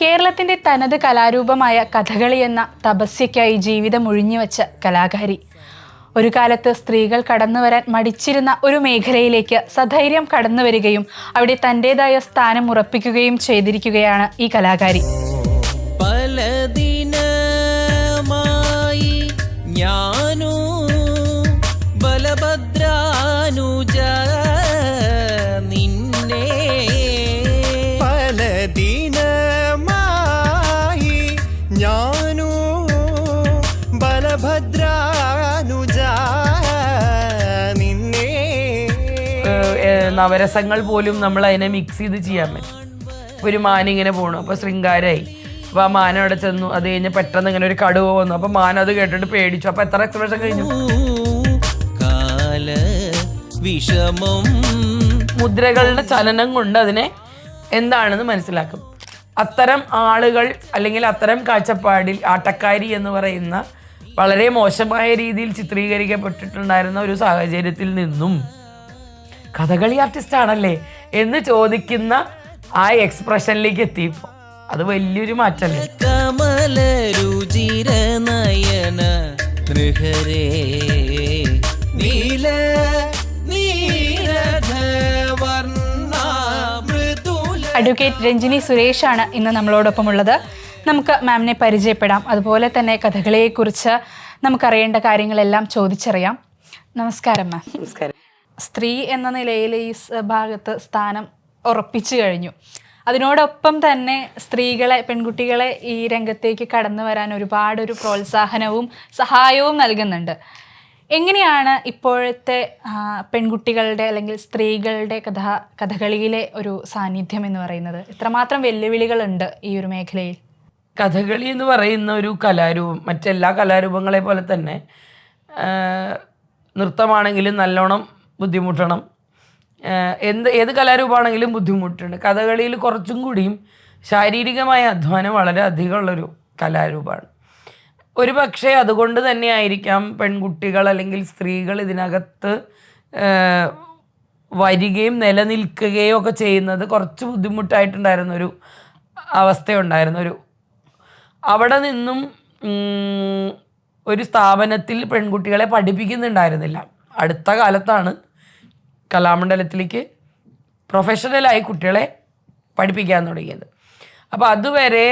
കേരളത്തിന്റെ തനത് കലാരൂപമായ കഥകളി എന്ന തപസ്യയ്ക്കായി ജീവിതം ഒഴിഞ്ഞുവെച്ച കലാകാരി. ഒരു കാലത്ത് സ്ത്രീകൾ കടന്നു വരാൻ മടിച്ചിരുന്ന ഒരു മേഖലയിലേക്ക് സധൈര്യം കടന്നു വരികയും അവിടെ തന്റെതായ സ്ഥാനം ഉറപ്പിക്കുകയും ചെയ്തിരിക്കുകയാണ് ഈ കലാകാരി. നവരസങ്ങൾ പോലും നമ്മൾ അതിനെ മിക്സ് ചെയ്ത് ചെയ്യാൻ പറ്റും. ഒരു മാൻ ഇങ്ങനെ പോണു. അപ്പോൾ ശൃംഗാരമായി അപ്പൊ ആ മാന അവിടെ ചെന്നു. അത് കഴിഞ്ഞ് പെട്ടെന്ന് ഇങ്ങനെ ഒരു കടുവ വന്നു. അപ്പോൾ മാന അത് കേട്ടിട്ട് പേടിച്ചു. അപ്പോൾ എത്ര എക്സ്പ്രഷൻ കഴിഞ്ഞു? വിഷമം. മുദ്രകളുടെ ചലനം കൊണ്ട് അതിനെ എന്താണെന്ന് മനസ്സിലാക്കും. അത്തരം ആളുകൾ അല്ലെങ്കിൽ അത്തരം കാഴ്ചപ്പാടിൽ ആട്ടക്കാരി എന്ന് പറയുന്ന വളരെ മോശമായ രീതിയിൽ ചിത്രീകരിക്കപ്പെട്ടിട്ടുണ്ടായിരുന്ന ഒരു സാഹചര്യത്തിൽ നിന്നും കഥകളി ആർട്ടിസ്റ്റ് ആണല്ലേ എന്ന് ചോദിക്കുന്ന ആ എക്സ്പ്രഷനിലേക്ക് എത്തിയപ്പോൾ അത് വലിയൊരു മാറ്റല്ലേ? കമല രുചിര നയന നൃഹരേ നീല അഡ്വക്കേറ്റ് രഞ്ജിനി സുരേഷാണ് ഇന്ന് നമ്മളോടൊപ്പം ഉള്ളത് നമുക്ക് മാമിനെ പരിചയപ്പെടാം. അതുപോലെ തന്നെ കഥകളിയെക്കുറിച്ച് നമുക്കറിയേണ്ട കാര്യങ്ങളെല്ലാം ചോദിച്ചറിയാം. നമസ്കാരം മാം നമസ്കാരം. സ്ത്രീ എന്ന നിലയിൽ ഈ ഭാഗത്ത് സ്ഥാനം ഉറപ്പിച്ചു കഴിഞ്ഞു. അതിനോടൊപ്പം തന്നെ സ്ത്രീകളെ പെൺകുട്ടികളെ ഈ രംഗത്തേക്ക് കടന്നു വരാൻ ഒരുപാടൊരു പ്രോത്സാഹനവും സഹായവും നൽകുന്നുണ്ട്. എങ്ങനെയാണ് ഇപ്പോഴത്തെ പെൺകുട്ടികളുടെ അല്ലെങ്കിൽ സ്ത്രീകളുടെ കഥ കഥകളിയിലെ ഒരു സാന്നിധ്യം എന്ന് പറയുന്നത്? ഇത്രമാത്രം വെല്ലുവിളികളുണ്ട് ഈ ഒരു മേഖലയിൽ. കഥകളി എന്ന് പറയുന്ന ഒരു കലാരൂപം മറ്റെല്ലാ കലാരൂപങ്ങളെ പോലെ തന്നെ നൃത്തമാണെങ്കിലും നല്ലോണം ബുദ്ധിമുട്ടണം. എന്ത് ഏത് കലാരൂപമാണെങ്കിലും ബുദ്ധിമുട്ടുണ്ട്. കഥകളിയിൽ കുറച്ചും കൂടിയും ശാരീരികമായ അധ്വാനം വളരെ അധികമുള്ളൊരു കലാരൂപമാണ്. ഒരു പക്ഷേ അതുകൊണ്ട് തന്നെ ആയിരിക്കാം പെൺകുട്ടികൾ അല്ലെങ്കിൽ സ്ത്രീകൾ ഇതിനകത്ത് വരികയും നിലനിൽക്കുകയോ ഒക്കെ ചെയ്യുന്നത് കുറച്ച് ബുദ്ധിമുട്ടായിട്ടുണ്ടായിരുന്നൊരു അവസ്ഥയുണ്ടായിരുന്നു. ഒരു അവിടെ നിന്നും ഒരു സ്ഥാപനത്തിൽ പെൺകുട്ടികളെ പഠിപ്പിക്കുന്നുണ്ടായിരുന്നില്ല. അടുത്ത കാലത്താണ് കലാമണ്ഡലത്തിലേക്ക് പ്രൊഫഷണലായി കുട്ടികളെ പഠിപ്പിക്കാൻ തുടങ്ങിയത്. അപ്പോൾ അതുവരെ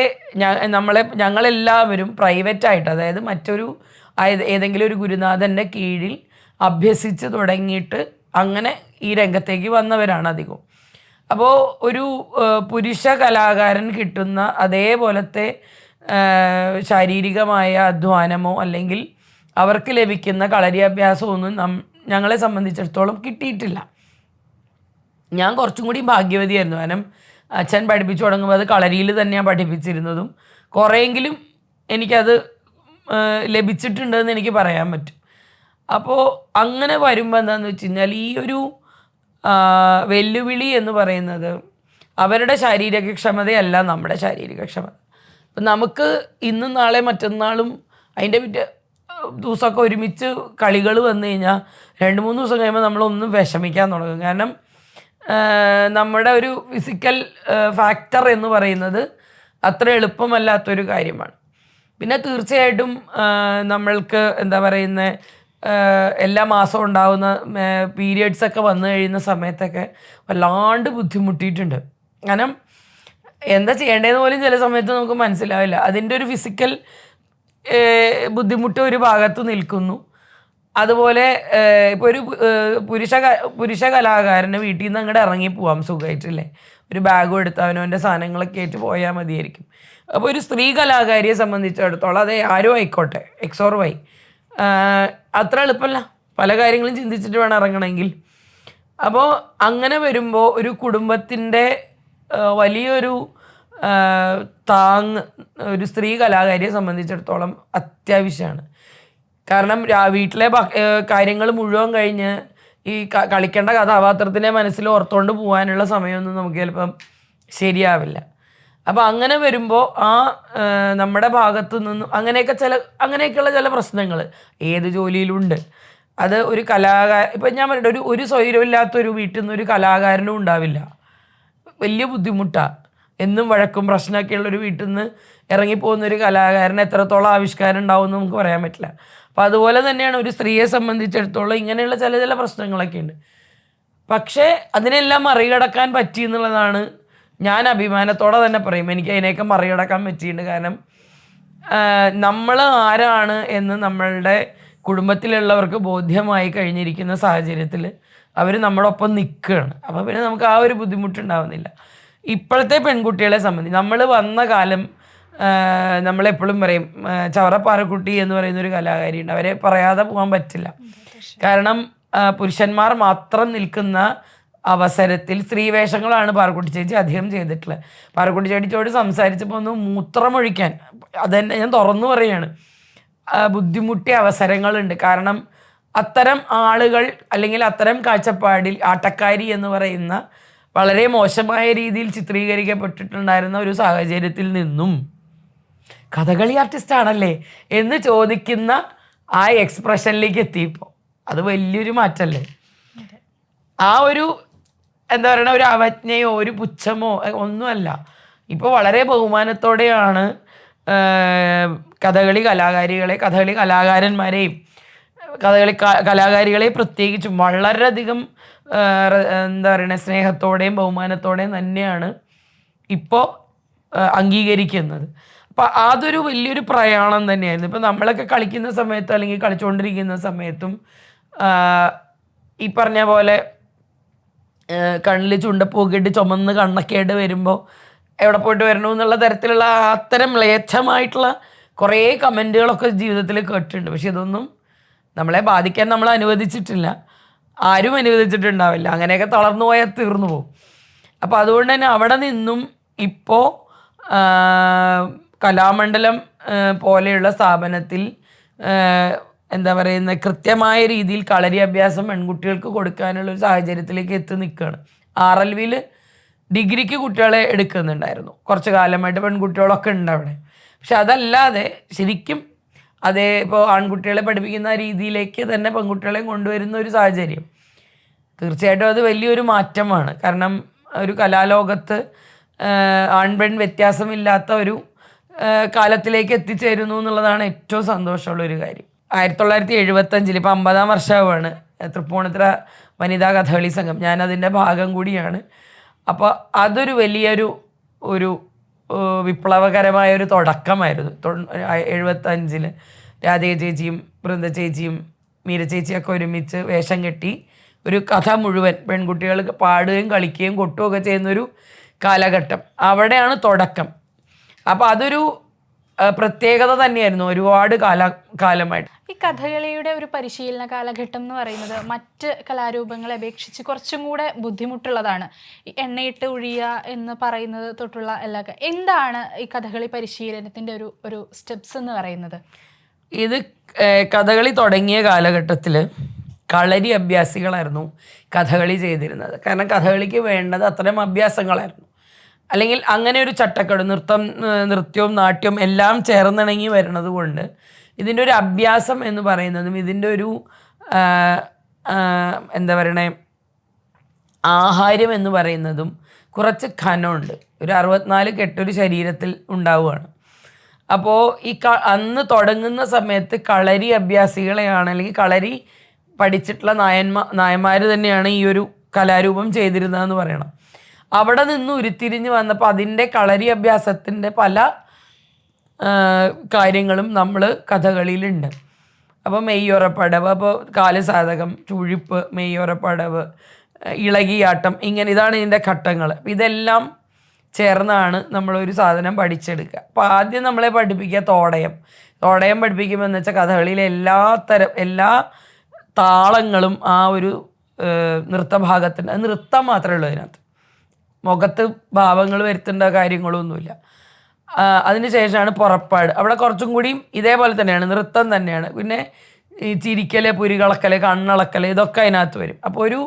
നമ്മളെ ഞങ്ങളെല്ലാവരും പ്രൈവറ്റായിട്ട് അതായത് മറ്റൊരു ഏതെങ്കിലും ഒരു ഗുരുനാഥന്റെ കീഴിൽ അഭ്യസിച്ച് തുടങ്ങിയിട്ട് അങ്ങനെ ഈ രംഗത്തേക്ക് വന്നവരാണ് അധികവും. അപ്പോൾ ഒരു പുരുഷ കലാകാരൻ കിട്ടുന്ന അതേപോലത്തെ ശാരീരികമായ അധ്വാനമോ അല്ലെങ്കിൽ അവർക്ക് ലഭിക്കുന്ന കളരി ഒന്നും നം ഞങ്ങളെ സംബന്ധിച്ചിടത്തോളം കിട്ടിയിട്ടില്ല. ഞാൻ കുറച്ചും കൂടി ഭാഗ്യവതിയായിരുന്നു. കാരണം അച്ഛൻ പഠിപ്പിച്ചു തുടങ്ങുമ്പോൾ അത് കളരിയിൽ തന്നെയാണ് പഠിപ്പിച്ചിരുന്നതും. കുറേയെങ്കിലും എനിക്കത് ലഭിച്ചിട്ടുണ്ടെന്ന് എനിക്ക് പറയാൻ പറ്റും. അപ്പോൾ അങ്ങനെ വരുമ്പോൾ എന്താണെന്ന് വെച്ച് കഴിഞ്ഞാൽ ഈ ഒരു വെല്ലുവിളി എന്ന് പറയുന്നത് അവരുടെ ശാരീരിക ശാരീരികക്ഷമതയല്ല നമ്മുടെ ശാരീരികക്ഷമത അപ്പം നമുക്ക് ഇന്നും നാളെ മറ്റന്നാളും അതിന്റെ ദിവസമൊക്കെ ഒരുമിച്ച് കളികൾ വന്നു കഴിഞ്ഞാൽ രണ്ട് മൂന്ന് ദിവസം കഴിയുമ്പോൾ നമ്മളൊന്നും വിഷമിക്കാൻ തുടങ്ങും. കാരണം നമ്മുടെ ഒരു ഫിസിക്കൽ ഫാക്ടർ എന്ന് പറയുന്നത് അത്ര എളുപ്പമല്ലാത്തൊരു കാര്യമാണ്. പിന്നെ തീർച്ചയായിട്ടും നമ്മൾക്ക് എന്താ പറയുന്നത് എല്ലാ മാസവും ഉണ്ടാകുന്ന പീരിയഡ്സ് ഒക്കെ വന്നു കഴിയുന്ന സമയത്തൊക്കെ വല്ലാണ്ട് ബുദ്ധിമുട്ടിയിട്ടുണ്ട്. കാരണം എന്താ ചെയ്യേണ്ടതെന്ന് പോലും ചില സമയത്ത് നമുക്ക് മനസ്സിലാവില്ല. അതിന്റെ ഒരു ഫിസിക്കൽ ബുദ്ധിമുട്ട് ഒരു ഭാഗത്ത് നിൽക്കുന്നു. അതുപോലെ ഇപ്പോൾ ഒരു പുരുഷ പുരുഷ കലാകാരന് വീട്ടിൽ നിന്ന് അങ്ങോട്ട് ഇറങ്ങി പോവാം സുഖമായിട്ടില്ലേ ഒരു ബാഗും എടുത്ത് അവനവന്റെ സാധനങ്ങളൊക്കെ ആയിട്ട് പോയാൽ മതിയായിരിക്കും. അപ്പോൾ ഒരു സ്ത്രീ കലാകാരിയെ സംബന്ധിച്ചിടത്തോളം അത് ആരും ആയിക്കോട്ടെ എക്സോർ വൈ അത്ര എളുപ്പമല്ല പല കാര്യങ്ങളും ചിന്തിച്ചിട്ട് വേണം ഇറങ്ങണമെങ്കിൽ. അപ്പോൾ അങ്ങനെ വരുമ്പോൾ ഒരു കുടുംബത്തിന്റെ വലിയൊരു താങ് ഒരു സ്ത്രീ കലാകാരിയെ സംബന്ധിച്ചിടത്തോളം അത്യാവശ്യമാണ് കാരണം വീട്ടിലെ കാര്യങ്ങൾ മുഴുവൻ കഴിഞ്ഞ് ഈ കളിക്കേണ്ട കഥാപാത്രത്തിനെ മനസ്സിൽ ഓർത്തുകൊണ്ട് പോകാനുള്ള സമയമൊന്നും നമുക്ക് ചിലപ്പം ശരിയാവില്ല. അപ്പോൾ അങ്ങനെ വരുമ്പോൾ ആ നമ്മുടെ ഭാഗത്തു നിന്നും അങ്ങനെയൊക്കെ ചില അങ്ങനെയൊക്കെയുള്ള ചില പ്രശ്നങ്ങൾ ഏത് ജോലിയിലുണ്ട്. അത് ഒരു കലാകാര ഇപ്പം ഞാൻ പറയട്ടെ ഒരു ഒരു സ്വൈരമില്ലാത്തൊരു വീട്ടിൽ നിന്ന് ഒരു കലാകാരനും ഉണ്ടാവില്ല. വലിയ ബുദ്ധിമുട്ടാണ് എന്നും വഴക്കും പ്രശ്നമൊക്കെയുള്ള ഒരു വീട്ടിൽ നിന്ന് ഇറങ്ങിപ്പോകുന്ന ഒരു കലാകാരന് എത്രത്തോളം ആവിഷ്കാരം ഉണ്ടാവും എന്ന് നമുക്ക് പറയാൻ പറ്റില്ല. അപ്പം അതുപോലെ തന്നെയാണ് ഒരു സ്ത്രീയെ സംബന്ധിച്ചിടത്തോളം ഇങ്ങനെയുള്ള ചില ചില പ്രശ്നങ്ങളൊക്കെ ഉണ്ട്. പക്ഷേ അതിനെല്ലാം മറികടക്കാൻ പറ്റി എന്നുള്ളതാണ് ഞാൻ അഭിമാനത്തോടെ തന്നെ പറയും. എനിക്ക് അതിനെയൊക്കെ മറികടക്കാൻ പറ്റിയിട്ടുണ്ട്. കാരണം നമ്മൾ ആരാണ് എന്ന് നമ്മളുടെ കുടുംബത്തിലുള്ളവർക്ക് ബോധ്യമായി കഴിഞ്ഞിരിക്കുന്ന സാഹചര്യത്തിൽ അവർ നമ്മുടെ ഒപ്പം നിൽക്കുകയാണ്. അപ്പോൾ പിന്നെ നമുക്ക് ആ ഒരു ബുദ്ധിമുട്ടുണ്ടാവുന്നില്ല. ഇപ്പോഴത്തെ പെൺകുട്ടികളെ സംബന്ധിച്ച് നമ്മൾ വന്ന കാലം നമ്മളെപ്പോഴും പറയും ചവറപ്പാറക്കുട്ടി എന്ന് പറയുന്ന ഒരു കലാകാരിയുണ്ട്. അവരെ പറയാതെ പോകാൻ പറ്റില്ല. കാരണം പുരുഷന്മാർ മാത്രം നിൽക്കുന്ന അവസരത്തിൽ സ്ത്രീവേഷങ്ങളാണ് പാറക്കുട്ടി ചേച്ചി അധികം ചെയ്തിട്ടുള്ളത്. പാറക്കുട്ടി ചേച്ചിയോട് സംസാരിച്ചപ്പോൾ ഒന്ന് മൂത്രമൊഴിക്കാൻ അതെന്നെ ഞാൻ തുറന്നു പറയാണ് ആ, ബുദ്ധിമുട്ടിയ അവസരങ്ങളുണ്ട്. കാരണം അത്തരം ആളുകൾ അല്ലെങ്കിൽ അത്തരം കാഴ്ചപ്പാടിൽ ആട്ടക്കാരി എന്ന് പറയുന്ന വളരെ മോശമായ രീതിയിൽ ചിത്രീകരിക്കപ്പെട്ടിട്ടുണ്ടായിരുന്ന ഒരു സാഹചര്യത്തിൽ നിന്നും കഥകളി ആർട്ടിസ്റ്റ് ആണല്ലേ എന്ന് ചോദിക്കുന്ന ആ എക്സ്പ്രഷനിലേക്ക് എത്തിയപ്പോൾ അത് വലിയൊരു മാറ്റമല്ലേ ആ ഒരു എന്താ പറയുക ഒരു അവജ്ഞയോ ഒരു പുച്ഛമോ ഒന്നുമല്ല. ഇപ്പോൾ വളരെ ബഹുമാനത്തോടെയാണ് കഥകളി കലാകാരികളെ കഥകളി കലാകാരന്മാരെയും കഥകളി കലാകാരികളെ പ്രത്യേകിച്ചും വളരെയധികം എന്താ പറയുക സ്നേഹത്തോടെയും ബഹുമാനത്തോടെയും തന്നെയാണ് ഇപ്പോൾ അംഗീകരിക്കുന്നത്. അപ്പം അതൊരു വലിയൊരു പ്രയാണം തന്നെയായിരുന്നു. ഇപ്പം നമ്മളൊക്കെ കളിക്കുന്ന സമയത്ത് അല്ലെങ്കിൽ കളിച്ചുകൊണ്ടിരിക്കുന്ന സമയത്തും ഈ പറഞ്ഞ പോലെ കണ്ണിൽ ചുണ്ടപ്പൊക്കെ ഇട്ട് ചുമന്ന് കണ്ണൊക്കെയായിട്ട് വരുമ്പോൾ എവിടെ പോയിട്ട് വരണു എന്നുള്ള തരത്തിലുള്ള അത്തരം ലേച്ഛമായിട്ടുള്ള കുറേ കമന്റുകളൊക്കെ ജീവിതത്തിൽ കേട്ടിട്ടുണ്ട്. പക്ഷെ ഇതൊന്നും നമ്മളെ ബാധിക്കാൻ നമ്മൾ അനുവദിച്ചിട്ടില്ല. ആരും അനുവദിച്ചിട്ടുണ്ടാവില്ല. അങ്ങനെയൊക്കെ തളർന്നു പോയാൽ തീർന്നു പോകും. അപ്പോൾ അതുകൊണ്ട് തന്നെ അവിടെ നിന്നും ഇപ്പോൾ കലാമണ്ഡലം പോലെയുള്ള സ്ഥാപനത്തിൽ എന്താ പറയുന്ന കൃത്യമായ രീതിയിൽ കളരി അഭ്യാസം പെൺകുട്ടികൾക്ക് കൊടുക്കാനുള്ള ഒരു സാഹചര്യത്തിലേക്ക് എത്തി നിൽക്കുകയാണ് ആർ എൽ വിയിൽ ഡിഗ്രിക്ക് കുട്ടികളെ എടുക്കുന്നുണ്ടായിരുന്നു. കുറച്ച് കാലമായിട്ട് പെൺകുട്ടികളൊക്കെ ഉണ്ട് അവിടെ. പക്ഷെ അതല്ലാതെ ശരിക്കും അതേ ഇപ്പോൾ ആൺകുട്ടികളെ പഠിപ്പിക്കുന്ന രീതിയിലേക്ക് തന്നെ പെൺകുട്ടികളെയും കൊണ്ടുവരുന്ന ഒരു സാഹചര്യം. തീർച്ചയായിട്ടും അത് വലിയൊരു മാറ്റമാണ്. കാരണം ഒരു കലാലോകത്ത് ആൺപെൺ വ്യത്യാസമില്ലാത്ത ഒരു കാലത്തിലേക്ക് എത്തിച്ചേരുന്നു എന്നുള്ളതാണ് ഏറ്റവും സന്തോഷമുള്ള ഒരു കാര്യം. ആയിരത്തി തൊള്ളായിരത്തി എഴുപത്തഞ്ചിൽ ഇപ്പോൾ അമ്പതാം വർഷമാണ് തൃപ്പൂണിത്തുറ വനിതാ കഥകളി സംഘം. ഞാൻ അതിന്റെ ഭാഗം കൂടിയാണ്. അപ്പോൾ അതൊരു വലിയൊരു ഒരു വിപ്ലവകരമായ ഒരു തുടക്കമായിരുന്നു. എഴുപത്തഞ്ചിൽ രാധിക ചേച്ചിയും വൃന്ദ ചേച്ചിയും മീര ചേച്ചിയൊക്കെ ഒരുമിച്ച് വേഷം കെട്ടി ഒരു കഥ മുഴുവൻ പെൺകുട്ടികൾ പാടുകയും കളിക്കുകയും കൊട്ടുകയൊക്കെ ചെയ്യുന്നൊരു കാലഘട്ടം. അവിടെയാണ് തുടക്കം. അപ്പോൾ അതൊരു പ്രത്യേകത തന്നെയായിരുന്നു ഒരുപാട് കാല കാലമായിട്ട്. ഈ കഥകളിയുടെ ഒരു പരിശീലന കാലഘട്ടം എന്ന് പറയുന്നത് മറ്റ് കലാരൂപങ്ങളെ അപേക്ഷിച്ച് കുറച്ചും കൂടെ ബുദ്ധിമുട്ടുള്ളതാണ്. എണ്ണയിട്ട് ഒഴിയുക എന്ന് പറയുന്നത് തൊട്ടുള്ള എല്ലാ എന്താണ് ഈ കഥകളി പരിശീലനത്തിന്റെ ഒരു ഒരു സ്റ്റെപ്സ് എന്ന് പറയുന്നത്? ഇത് കഥകളി തുടങ്ങിയ കാലഘട്ടത്തിൽ കളരി അഭ്യാസികളായിരുന്നു കഥകളി ചെയ്തിരുന്നത്. കാരണം കഥകളിക്ക് വേണ്ടത് അത്തരം അഭ്യാസങ്ങളായിരുന്നു. അല്ലെങ്കിൽ അങ്ങനെ ഒരു ചട്ടക്കട് നൃത്തം നൃത്യവും നാട്യവും എല്ലാം ചേർന്നിണങ്ങി വരുന്നത് കൊണ്ട് ഇതിന്റെ ഒരു അഭ്യാസം എന്ന് പറയുന്നതും ഇതിന്റെ ഒരു എന്താ പറയണേ ആഹാരം എന്ന് പറയുന്നതും കുറച്ച് ഖനമുണ്ട് ഒരു അറുപത്തിനാല് കെട്ടൊരു ശരീരത്തിൽ ഉണ്ടാവുകയാണ്. അപ്പോൾ ഈ ക അന്ന് തുടങ്ങുന്ന സമയത്ത് കളരി അഭ്യാസികളെയാണ് അല്ലെങ്കിൽ കളരി പഠിച്ചിട്ടുള്ള നായന്മാ നായന്മാർ തന്നെയാണ് ഈ ഒരു കലാരൂപം ചെയ്തിരുന്നതെന്ന് പറയണം. അവിടെ നിന്ന് ഉരുത്തിരിഞ്ഞ് വന്നപ്പോൾ അതിന്റെ കളരി അഭ്യാസത്തിന്റെ പല കാര്യങ്ങളും നമ്മൾ കഥകളിയിലുണ്ട്. അപ്പോൾ മെയ്യൊറപ്പടവ് അപ്പോൾ കാലുസാധകം ചുഴിപ്പ് മെയ്യൊറപ്പടവ് ഇളകിയാട്ടം ഇങ്ങനെ ഇതാണ് ഇതിന്റെ ഘട്ടങ്ങൾ ഇതെല്ലാം ചേർന്നാണ് നമ്മളൊരു സാധനം പഠിച്ചെടുക്കുക. അപ്പോൾ ആദ്യം നമ്മളെ പഠിപ്പിക്കുക തോടയം. തോടയം പഠിപ്പിക്കുമ്പോൾ എന്ന് വെച്ചാൽ കഥകളിയിലെ എല്ലാ തരം എല്ലാ താളങ്ങളും ആ ഒരു നൃത്തഭാഗത്തിന്റെ അത് നൃത്തം മാത്രമേ ഉള്ളൂ അതിനകത്ത്. മുഖത്ത് ഭാവങ്ങൾ വരുത്തേണ്ട കാര്യങ്ങളൊന്നുമില്ല. അതിനുശേഷമാണ് പുറപ്പാട്. അവിടെ കുറച്ചും കൂടിയും ഇതേപോലെ തന്നെയാണ് നൃത്തം തന്നെയാണ്. പിന്നെ ഈ ചിരിക്കൽ പുരികളക്കൽ കണ്ണളക്കൽ ഇതൊക്കെ അതിനകത്ത് വരും. അപ്പോൾ ഒരു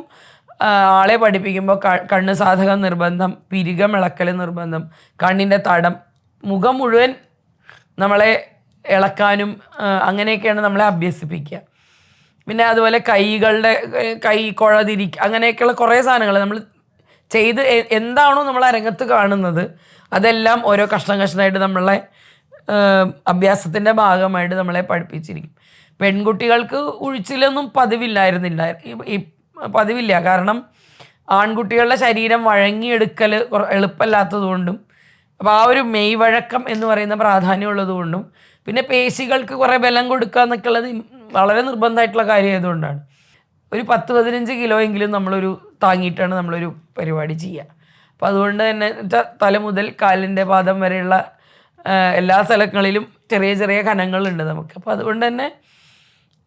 ആളെ പഠിപ്പിക്കുമ്പോൾ കണ്ണ് സാധകം നിർബന്ധം പിരികമിളക്കൽ നിർബന്ധം കണ്ണിന്റെ തടം മുഖം മുഴുവൻ നമ്മളെ ഇളക്കാനും അങ്ങനെയൊക്കെയാണ് നമ്മളെ അഭ്യസിപ്പിക്കുക. പിന്നെ അതുപോലെ കൈകളുടെ കൈ കുഴ അങ്ങനെയൊക്കെയുള്ള കുറേ സാധനങ്ങൾ നമ്മൾ ചെയ്ത് എന്താണോ നമ്മൾ അരങ്ങത്ത് കാണുന്നത് അതെല്ലാം ഓരോ കഷ്ണം കഷ്ണമായിട്ട് നമ്മളെ അഭ്യാസത്തിന്റെ ഭാഗമായിട്ട് നമ്മളെ പഠിപ്പിച്ചിരിക്കും. പെൺകുട്ടികൾക്ക് ഉഴിച്ചിലൊന്നും പതിവില്ലായിരുന്നില്ല. പതിവില്ല. കാരണം ആൺകുട്ടികളുടെ ശരീരം വഴങ്ങിയെടുക്കൽ എളുപ്പമല്ലാത്തതുകൊണ്ടും അപ്പോൾ ആ ഒരു മെയ് വഴക്കം എന്ന് പറയുന്ന പ്രാധാന്യമുള്ളത് കൊണ്ടും പിന്നെ പേശികൾക്ക് കുറേ ബലം കൊടുക്കുക എന്നൊക്കെ ഉള്ളത് വളരെ നിർബന്ധമായിട്ടുള്ള കാര്യമായതുകൊണ്ടാണ്. ഒരു പത്ത് പതിനഞ്ച് കിലോ എങ്കിലും നമ്മളൊരു താങ്ങിയിട്ടാണ് നമ്മളൊരു പരിപാടി ചെയ്യുക അപ്പം അതുകൊണ്ട് തന്നെ തല മുതൽ കാലിന്റെ പാദം വരെയുള്ള എല്ലാ സ്ഥലങ്ങളിലും ചെറിയ ചെറിയ കനങ്ങളുണ്ട് നമുക്ക്. അപ്പോൾ അതുകൊണ്ട് തന്നെ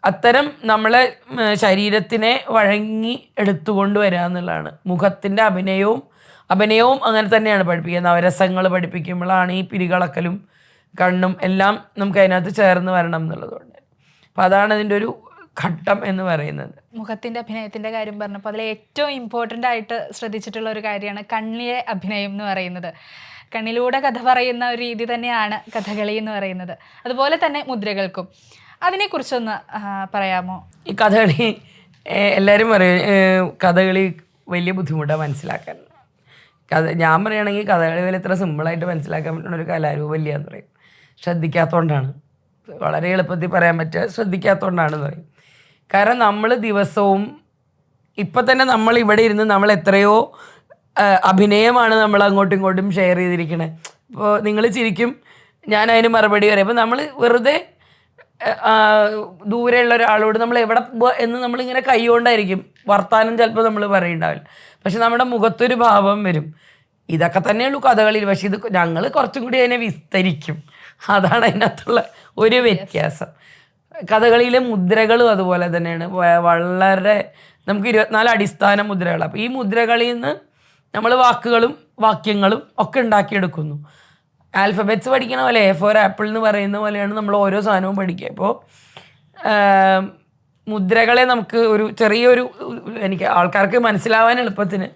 അത്തരം നമ്മളെ ശരീരത്തിനെ വഴങ്ങി എടുത്തുകൊണ്ട് വരിക എന്നുള്ളതാണ്. മുഖത്തിന്റെ അഭിനയവും അഭിനയവും അങ്ങനെ തന്നെയാണ് പഠിപ്പിക്കുന്നത്. നവരസങ്ങൾ പഠിപ്പിക്കുമ്പോഴാണ് ഈ പിരികളക്കലും കണ്ണും എല്ലാം നമുക്ക് അതിനകത്ത് ചേർന്ന് വരണം എന്നുള്ളതുകൊണ്ട്. അപ്പോൾ അതാണ് ഇതിന്റെ ഒരു ഘട്ടം എന്ന് പറയുന്നത്. മുഖത്തിന്റെ അഭിനയത്തിന്റെ കാര്യം പറഞ്ഞപ്പോൾ അതിൽ ഏറ്റവും ഇമ്പോർട്ടന്റ് ആയിട്ട് ശ്രദ്ധിച്ചിട്ടുള്ള ഒരു കാര്യമാണ് കണ്ണിലെ അഭിനയം എന്ന് പറയുന്നത്. കണ്ണിലൂടെ കഥ പറയുന്ന ഒരു രീതി തന്നെയാണ് കഥകളി എന്ന് പറയുന്നത്. അതുപോലെ തന്നെ മുദ്രകൾക്കും. അതിനെക്കുറിച്ചൊന്ന് കുറിച്ചൊന്ന് പറയാമോ? ഈ കഥകളി എല്ലാവരും പറയും കഥകളി വലിയ ബുദ്ധിമുട്ടാണ് മനസ്സിലാക്കാൻ. കഥ ഞാൻ പറയുകയാണെങ്കിൽ കഥകളി വലിയ ഇത്ര സിമ്പിളായിട്ട് മനസ്സിലാക്കാൻ പറ്റുന്ന ഒരു കലാരൂപമില്ല എന്ന് പറയും. ശ്രദ്ധിക്കാത്തതുകൊണ്ടാണ് വളരെ എളുപ്പത്തിൽ പറയാൻ പറ്റുക ശ്രദ്ധിക്കാത്തതുകൊണ്ടാണെന്ന് പറയും. കാരണം നമ്മൾ ദിവസവും ഇപ്പം തന്നെ നമ്മൾ ഇവിടെ ഇരുന്ന് നമ്മൾ എത്രയോ അഭിനയമാണ് നമ്മൾ അങ്ങോട്ടും ഇങ്ങോട്ടും ഷെയർ ചെയ്തിരിക്കണേ. ഇപ്പോൾ നിങ്ങൾ ചിരിക്കും ഞാൻ അതിന് മറുപടി പറയും. അപ്പോൾ നമ്മൾ വെറുതെ ദൂരെയുള്ള ഒരാളോട് നമ്മൾ എവിടെ എന്ന് നമ്മളിങ്ങനെ കൈകൊണ്ടായിരിക്കും. വർത്താനം ചിലപ്പോൾ നമ്മൾ പറയുണ്ടാവില്ല. പക്ഷെ നമ്മുടെ മുഖത്തൊരു ഭാവം വരും. ഇതൊക്കെ തന്നെയുള്ളൂ കഥകളിൽ പക്ഷെ ഇത് ഞങ്ങൾ കുറച്ചും കൂടി അതിനെ വിസ്തരിക്കും. അതാണ് അതിനകത്തുള്ള ഒരു വ്യത്യാസം. കഥകളിയിലെ മുദ്രകളും അതുപോലെ തന്നെയാണ്. വളരെ നമുക്ക് ഇരുപത്തിനാല് അടിസ്ഥാന മുദ്രകൾ അപ്പോൾ ഈ മുദ്രകളിൽ നിന്ന് നമ്മൾ വാക്കുകളും വാക്യങ്ങളും ഒക്കെ ഉണ്ടാക്കിയെടുക്കുന്നു. ആൽഫബറ്റ്സ് പഠിക്കണ പോലെ എ ഫോർ ആപ്പിൾ എന്ന് പറയുന്ന പോലെയാണ് നമ്മൾ ഓരോ സാധനവും പഠിക്കുക. ഇപ്പോൾ മുദ്രകളെ നമുക്ക് ഒരു ചെറിയൊരു എനിക്ക് ആൾക്കാർക്ക് മനസ്സിലാവാൻ എളുപ്പത്തിന്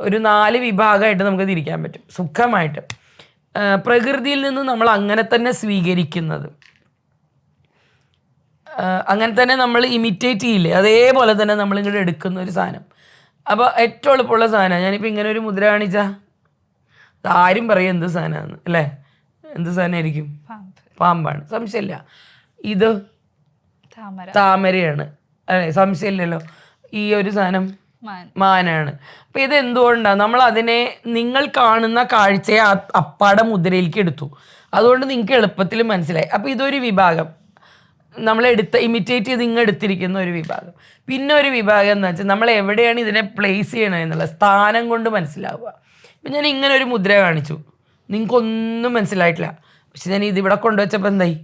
ഒരു നാല് വിഭാഗമായിട്ട് നമുക്ക് തിരിക്കാൻ പറ്റും സുഖമായിട്ട്. പ്രകൃതിയിൽ നിന്ന് നമ്മൾ അങ്ങനെ തന്നെ സ്വീകരിക്കുന്നത്. അങ്ങനെ തന്നെ നമ്മൾ ഇമിറ്റേറ്റ് ചെയ്യില്ലേ? അതേപോലെ തന്നെ നമ്മളിങ്ങോട്ട് എടുക്കുന്ന ഒരു സാധനം. അപ്പോൾ ഏറ്റവും എളുപ്പമുള്ള സാധനമാണ് ഞാനിപ്പോൾ ഇങ്ങനെ ഒരു മുദ്ര കാണിച്ചാൽ ആരും പറയും എന്ത് സാധനമാണ് അല്ലേ? എന്ത് സാധനമായിരിക്കും പാമ്പ്. പാമ്പാണ്. സംശയമില്ല. ഇത് താമര. താമരയാണ്. അല്ലേ? സംശയമില്ലല്ലോ. ഈ ഒരു സാധനം മാനാണ്. അപ്പൊ ഇത് എന്തുകൊണ്ടാണ് നമ്മൾ അതിനെ നിങ്ങൾ കാണുന്ന കാഴ്ചയെ അപ്പാടെ മുദ്രയിലേക്ക് എടുത്തു. അതുകൊണ്ട് നിങ്ങൾക്ക് എളുപ്പത്തിൽ മനസ്സിലായി. അപ്പൊ ഇതൊരു വിഭാഗം. നമ്മൾ എടുത്ത ഇമിറ്റേറ്റ് ചെയ്ത് ഇങ്ങ് എടുത്തിരിക്കുന്ന ഒരു വിഭാഗം. പിന്നെ ഒരു വിഭാഗം എന്ന് വെച്ചാൽ നമ്മൾ എവിടെയാണ് ഇതിനെ പ്ലേസ് ചെയ്യണത് എന്നുള്ള സ്ഥാനം കൊണ്ട് മനസ്സിലാവുക. ഇപ്പം ഞാൻ ഇങ്ങനെ ഒരു മുദ്ര കാണിച്ചു. നിങ്ങൾക്കൊന്നും മനസ്സിലായിട്ടില്ല. പക്ഷെ ഞാൻ ഇതിവിടെ കൊണ്ടുവച്ചപ്പോൾ എന്തായി?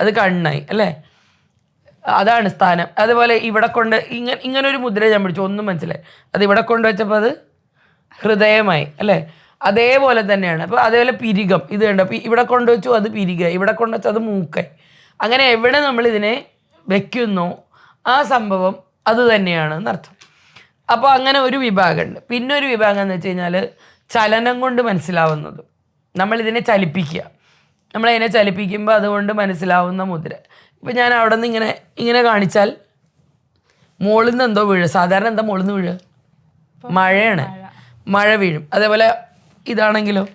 അത് കണ്ണായി അല്ലേ? അതാണ് സ്ഥാനം. അതുപോലെ ഇവിടെ കൊണ്ട് ഇങ്ങനെ ഇങ്ങനെ ഒരു മുദ്ര ഞാൻ പിടിച്ചു. ഒന്നും മനസ്സിലായി. അത് ഇവിടെ കൊണ്ടുവച്ചപ്പോൾ അത് ഹൃദയമായി അല്ലേ? അതേപോലെ തന്നെയാണ്. അപ്പോൾ അതേപോലെ പിരികം. ഇത് കണ്ടോ? അപ്പോൾ ഇവിടെ കൊണ്ടുവച്ചു അത് പിരിക ഇവിടെ കൊണ്ടുവച്ചു അത് മൂക്കായി. അങ്ങനെ എവിടെ നമ്മൾ ഇതിനെ വെക്കുന്നോ? ആ സംഭവം അത് തന്നെയാണ് എന്നർത്ഥം. അപ്പോൾ അങ്ങനെ ഒരു വിഭാഗമുണ്ട് പിന്നെ ഒരു വിഭാഗം എന്ന് വെച്ച് കഴിഞ്ഞാൽ ചലനം കൊണ്ട് മനസ്സിലാവുന്നത്. നമ്മളിതിനെ ചലിപ്പിക്കുക നമ്മളതിനെ ചലിപ്പിക്കുമ്പോൾ അതുകൊണ്ട് മനസ്സിലാവുന്ന മുദ്ര. ഇപ്പം ഞാൻ അവിടെ നിന്ന് ഇങ്ങനെ ഇങ്ങനെ കാണിച്ചാൽ മുകളിൽ നിന്ന് എന്തോ വീഴുക സാധാരണ എന്താ മുകളിൽ നിന്ന് വീഴുക മഴയാണ്. മഴ. വീഴും. അതേപോലെ ഇതാണെങ്കിലോ?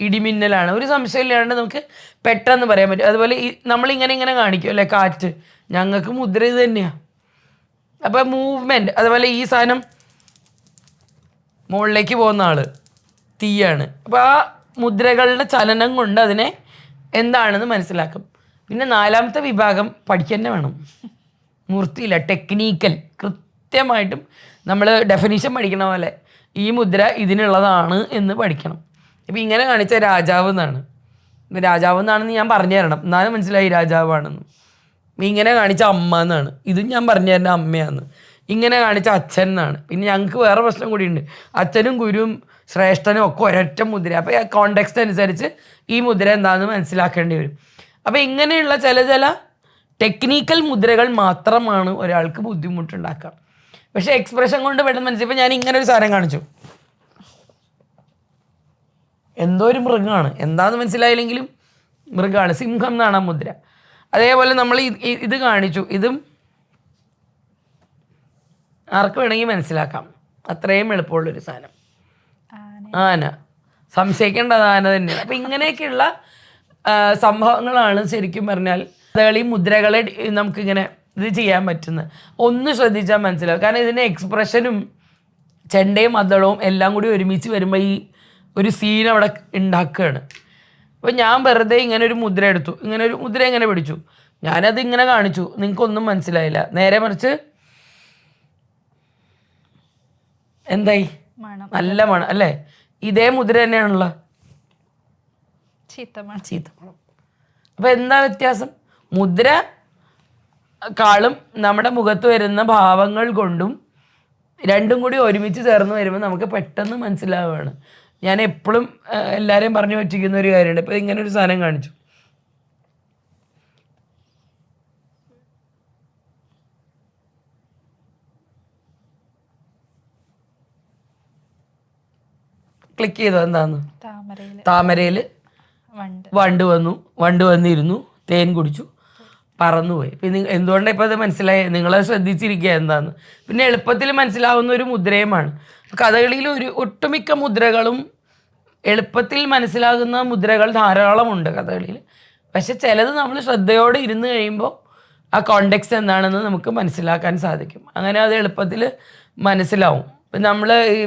ഇടിമിന്നലാണ്. ഒരു സംശയമില്ലാണ്ട് നമുക്ക് പെട്ടെന്ന് പറയാൻ പറ്റും. അതുപോലെ ഈ നമ്മളിങ്ങനെ ഇങ്ങനെ കാണിക്കും അല്ലേ? കാറ്റ്. ഞങ്ങൾക്ക് മുദ്ര ഇത് തന്നെയാണ് അപ്പോൾ മൂവ്മെന്റ് അതുപോലെ ഈ സാധനം മുകളിലേക്ക് പോകുന്ന ആൾ തീയാണ്. അപ്പോൾ ആ മുദ്രകളുടെ ചലനം കൊണ്ട് അതിനെ എന്താണെന്ന് മനസ്സിലാക്കും. പിന്നെ നാലാമത്തെ വിഭാഗം പഠിക്കന്നെ വേണം. മൂർത്തിയില്ല ടെക്നീക്കൽ കൃത്യമായിട്ടും നമ്മൾ ഡെഫിനിഷൻ പഠിക്കണ പോലെ ഈ മുദ്ര ഇതിനുള്ളതാണ് എന്ന് പഠിക്കണം. ഇപ്പം ഇങ്ങനെ കാണിച്ച രാജാവ് എന്നാണ്. രാജാവ് എന്നാണെന്ന് ഞാൻ പറഞ്ഞു തരണം എന്നാലും മനസ്സിലായി രാജാവാണെന്ന്. ഇങ്ങനെ കാണിച്ച അമ്മ എന്നാണ്. ഇതും ഞാൻ പറഞ്ഞു തരുന്ന അമ്മയാണ് ഇങ്ങനെ കാണിച്ച അച്ഛൻ എന്നാണ്. പിന്നെ ഞങ്ങൾക്ക് വേറെ പ്രശ്നം കൂടിയുണ്ട് അച്ഛനും ഗുരുവും ശ്രേഷ്ഠനും ഒക്കെ ഒരൊറ്റ മുദ്ര. അപ്പോൾ ആ കോണ്ടെക്സ്റ്റ് അനുസരിച്ച് ഈ മുദ്ര എന്താണെന്ന് മനസ്സിലാക്കേണ്ടി വരും. അപ്പോൾ ഇങ്ങനെയുള്ള ചില ചില ടെക്നിക്കൽ മുദ്രകൾ മാത്രമാണ് ഒരാൾക്ക് ബുദ്ധിമുട്ടുണ്ടാക്കുക. പക്ഷേ എക്സ്പ്രഷൻ കൊണ്ട് പെട്ടെന്ന് മനസ്സിലായി. ഞാൻ ഇങ്ങനെ ഒരു സാധനം കാണിച്ചു. എന്തോ ഒരു മൃഗമാണ്. എന്താണെന്ന് മനസ്സിലായില്ലെങ്കിലും മൃഗമാണ്. സിംഹം എന്നാണ് ആ മുദ്ര. അതേപോലെ നമ്മൾ ഇത് കാണിച്ചു. ഇതും ആർക്ക് വേണമെങ്കിൽ മനസ്സിലാക്കാം. അത്രയും എളുപ്പമുള്ളൊരു സാധനം. ആന. സംശയിക്കേണ്ടത് ആന തന്നെയാണ്. അപ്പം ഇങ്ങനെയൊക്കെയുള്ള സംഭവങ്ങളാണ് ശരിക്കും പറഞ്ഞാൽ കഥകളി മുദ്രകളെ നമുക്കിങ്ങനെ ഇത് ചെയ്യാൻ പറ്റുന്നത്. ഒന്ന് ശ്രദ്ധിച്ചാൽ മനസ്സിലാവും. കാരണം ഇതിന്റെ എക്സ്പ്രഷനും ചെണ്ടയും അതളവും എല്ലാം കൂടി ഒരുമിച്ച് വരുമ്പോൾ ഈ ഒരു സീൻ അവിടെ ഉണ്ടാക്കുകയാണ്. അപ്പോൾ ഞാൻ വെറുതെ ഇങ്ങനെ ഒരു മുദ്ര എടുത്തു. ഇങ്ങനെ ഒരു മുദ്ര ഇങ്ങനെ പിടിച്ചു? ഞാനത് ഇങ്ങനെ കാണിച്ചു. നിങ്ങൾക്കൊന്നും മനസ്സിലായില്ല. നേരെ മറിച്ച് എന്തായി? നല്ല മണം അല്ലേ? ഇതേ മുദ്ര തന്നെയാണല്ലോ. മണം. അപ്പൊ എന്താ വ്യത്യാസം? മുദ്ര കാളും നമ്മുടെ മുഖത്ത് വരുന്ന ഭാവങ്ങൾ കൊണ്ടും രണ്ടും കൂടി ഒരുമിച്ച് ചേർന്ന് വരുമ്പോൾ നമുക്ക് പെട്ടെന്ന് മനസ്സിലാവുകയാണ്. ഞാൻ എപ്പോഴും എല്ലാവരെയും പറഞ്ഞു വെച്ചിരിക്കുന്ന ഒരു കാര്യമുണ്ട്. ഇപ്പം ഇങ്ങനെ ഒരു സാധനം കാണിച്ചു. ക്ലിക്ക് ചെയ്തോ? എന്താന്ന്? താമരയിൽ. താമരയിൽ വണ്ട്. വണ്ട് വന്നു. വണ്ട് വന്നിരുന്നു. തേൻ കുടിച്ചു. പറന്നുപോയി. പിന്നെ എന്തുകൊണ്ടാണ് ഇപ്പോൾ അത് മനസ്സിലായി? നിങ്ങളെ ശ്രദ്ധിച്ചിരിക്കുക എന്താന്ന്? പിന്നെ എളുപ്പത്തിൽ മനസ്സിലാവുന്ന ഒരു മുദ്രയുമാണ്. കഥകളിയിൽ ഒരു ഒട്ടുമിക്ക മുദ്രകളും എളുപ്പത്തിൽ മനസ്സിലാകുന്ന മുദ്രകൾ ധാരാളമുണ്ട് കഥകളിയിൽ. പക്ഷെ ചിലത് നമ്മൾ ശ്രദ്ധയോടെ ഇരുന്ന് കഴിയുമ്പോൾ ആ കോണ്ടെക്സ്റ്റ് എന്താണെന്ന് നമുക്ക് മനസ്സിലാക്കാൻ സാധിക്കും. അങ്ങനെ അത് എളുപ്പത്തിൽ മനസ്സിലാവും. ഇപ്പം നമ്മൾ ഈ